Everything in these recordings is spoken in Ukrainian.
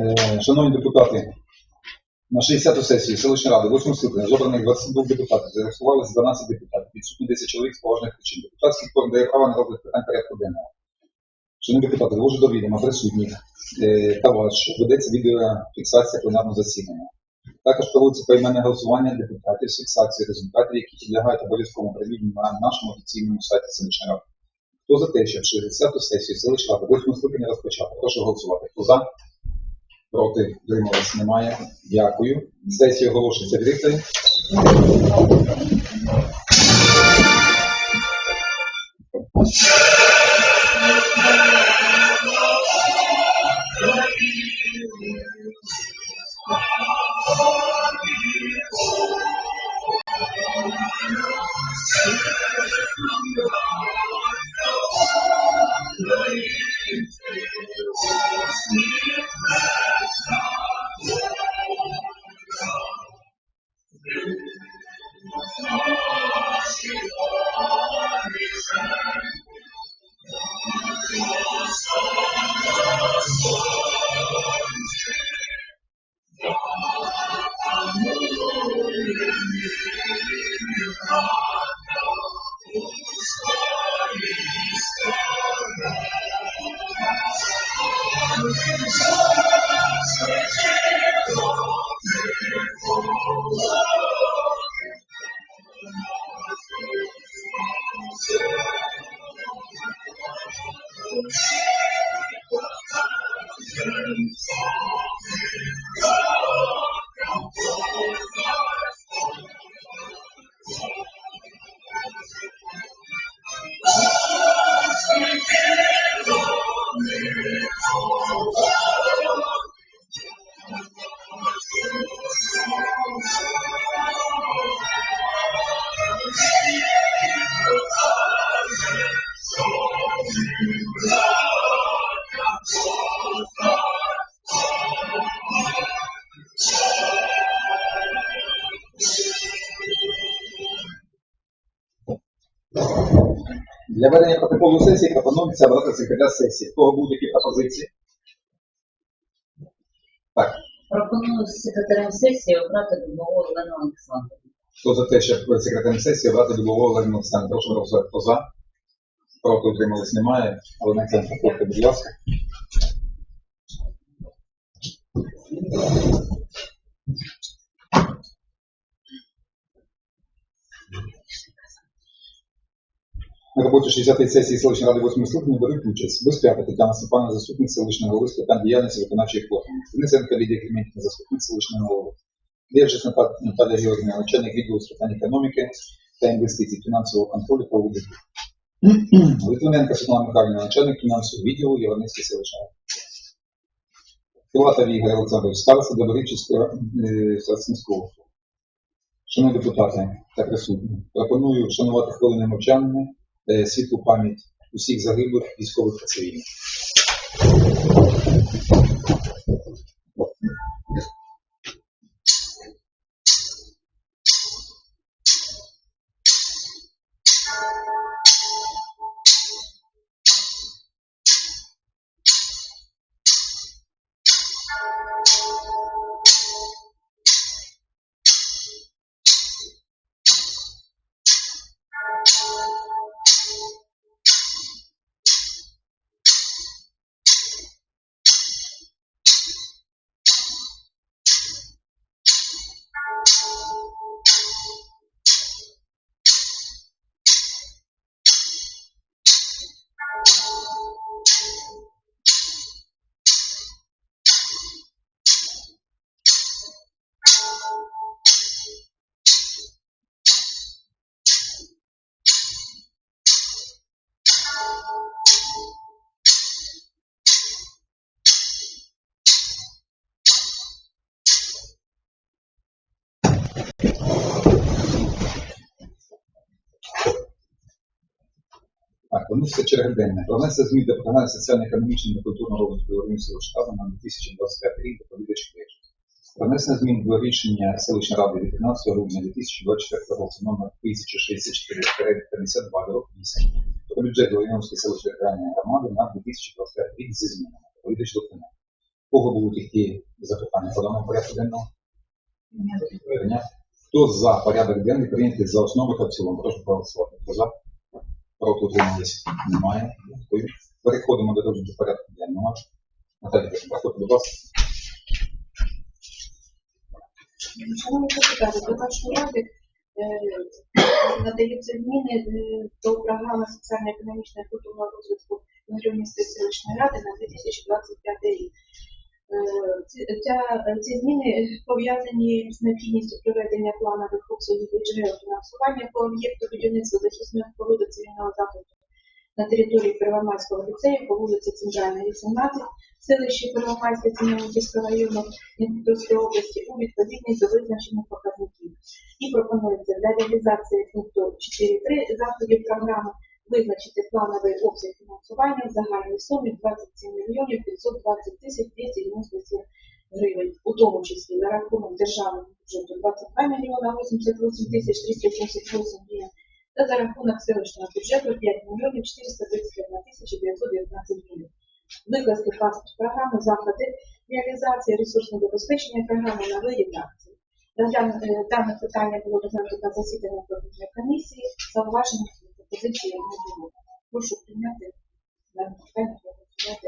Е, Шановні депутати, на 60-ту сесію селищної ради 8 скликання з 22 депутатів зареєструвалися 12 депутатів, відсутні 10 чоловік з поважних причин. Депутатський форум дає право на розгляд питань порядку денного. Шановні депутати, довожу до відома присутніх е, та вас, що ведеться відеофіксація пленарного засідання. Також проводиться поіменне голосування депутатів з фіксацією результатів, які підлягають обов'язковому оприлюдненню на нашому офіційному сайті селищної ради. Хто за те, щоб 60-ту сесію селищної ради 8 скликання розпочати? Прошу голосувати. Хто за? Проти? Утримались? Немає. Дякую. Сесія оголошується відкритою. Для ведення протоколу сесії пропонується обрати секретар сесії. Кого будуть які пропозиції? Так. Пропоную секретарем сесії обрати Дубову Олену Олександрівну. Хто за те, щоб секретарем сесії обрати Дубового Олену Олександра? Прошу голосувати. Хто за? Проти утримались немає. Але на цьому проходьте, будь ласка. На роботі 60-ї сесії селищної ради 8 скликання беруть участь Безпрята Тетяна Степана, заступник селищного голови з питань діяльності виконавчих органів. Денисенко Лідія Кліментівна, заступник селищного голови. Лєвжич Наталія Георгіївна, начальник відділу з питань економіки та інвестицій, фінансового контролю та аудиту. Литвиненко Світлана Михайлівна, начальник фінансового відділу Європейської селищної ради. Філатов Ігор Олександрович, староста Добричівського е, Старостинського. округу. Шановні депутати та присутні, пропоную вшанувати хвилини мовчання е, світлу пам'ять усіх загиблих військових та цивільних. Виноситься черга. Про внесення змін до програми соціально-економічного та культурного розвитку Європейського штабу на 2025 рік доповідач Клеш. Про внесення змін до рішення селищної ради від 15 грудня 2024 року номер 1064-52 рок 8 про бюджет Ленінської селищної територіальної громади на 2025 рік зі змінами. Доповідач документ. кого будуть які запитання по даному порядку денного? Прийняти. Хто за порядок денний прийнятий за основу та в цілому? Прошу проголосувати. Хто за? Проти утримались? Немає. Переходимо до розгляду порядку денного. Наталія, проходьте, будь ласка. Шановні депутати, до вашої ради надаються зміни е, до програми соціально-економічного і культурного розвитку Мирівницької селищної ради на 2025 рік. Е, ця- Ці зміни пов'язані з необхідністю проведення планових обсягів джерел фінансування по об'єкту будівництва захисних споруди цивільного захисту на території Первомайського ліцею по вулиці Центральна, 18, селищі Первомайське Цементівського району Дніпропетровської області у відповідність до визначених показників. І пропонується для реалізації пункту 4.3 заходів програми визначити плановий обсяг фінансування в загальній сумі 27 мільйонів 520 тисяч 297 гривень, у тому числі за рахунок державного бюджету 22 мільйона 88 тисяч 378 гривень та за рахунок селищного бюджету 5 мільйонів 431 тисяча 919 гривень. Викласти паспорт програми, заходи реалізації ресурсного забезпечення програми нової редакції. Е, Дане питання було розглянуто на засіданні комісії. Зауважень пропозиції не було. Прошу прийняти питання.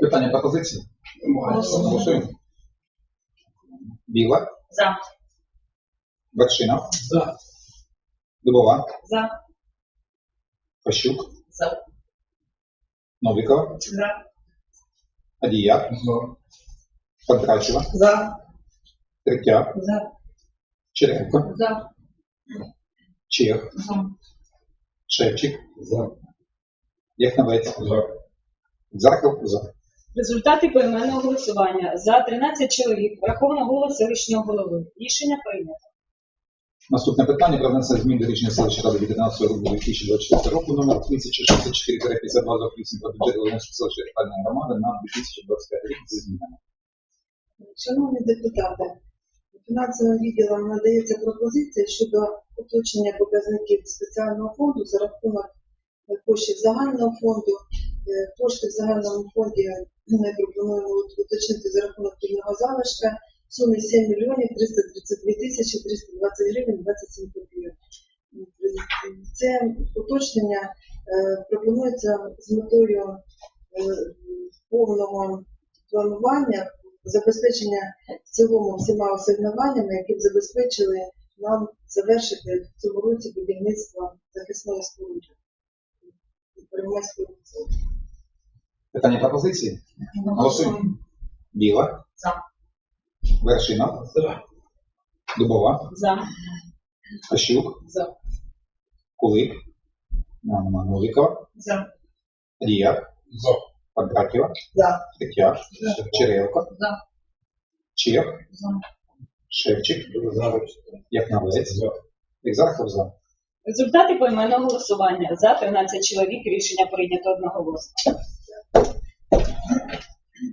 Питання пропозиції? Голосуємо. Біла, За. Вершина, За. Дубова, За. Кощук, За. Новикова, За. Адія, Панкрачева, За. Третя, За. Черенко, За. Чех, За. Шевчик, За. Яхновець, Захов, за. Результати поіменного голосування. За 13 чоловік. Враховано голос селищного голови. Рішення прийнято. Наступне питання про внесення змін до рішення селищної ради від 11 грудня 2024 року номер 1064-52 за включення про бюджет Волинської селищної територіальної громади на 2025 рік зі змінами. Шановні депутати, фінансовим відділом надається пропозиція щодо уточнення показників спеціального фонду за рахунок е, коштів загального фонду. Е, Кошти в загальному фонді ми пропонуємо уточнити за рахунок вільного залишка в сумі 7 мільйонів 332 тисячі 320 гривень 27 копійок. Це уточнення е, пропонується з метою е, повного планування забезпечення в цілому всіма асигнуваннями, які б забезпечили нам завершити в цьому році будівництво захисної споруди. Питання пропозиції? Голосуємо. Біла, За. Вершина, За. Дубова, За. Кощук, За. Кулик, Нема Новикова, За. Адія, За. Панкрачева, За. Третя, Черевко, За. Чех, За. Шевчик, За. Яхновець, За. Захов, за. Результати поіменного голосування. За 13 чоловік. Рішення прийнято одноголосно.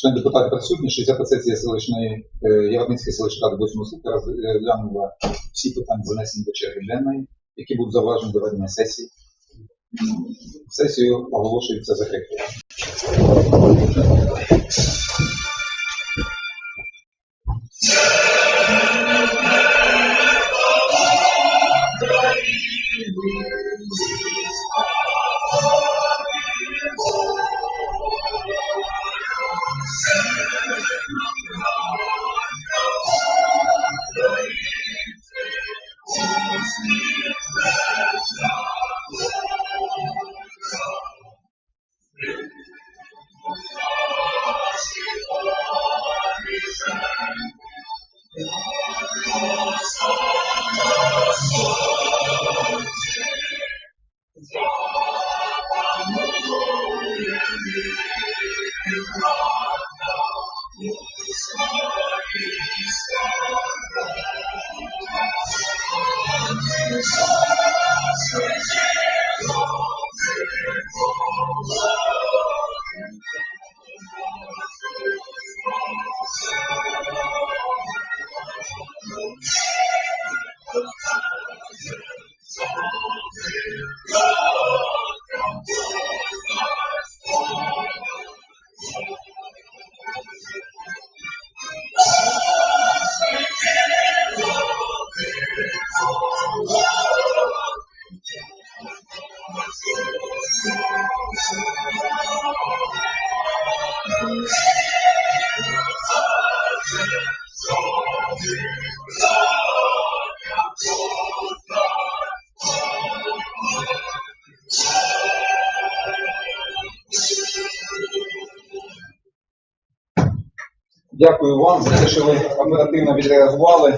Шановні депутати присутні, 60 сесія селищної е, Ягодницької селищної ради 8 сутки розглянула всі питання занесені до черги денної, які будуть заважені до ведення сесії. Сесію оголошується закритою. Jesus. Дякую вам за те, що ви оперативно відреагували.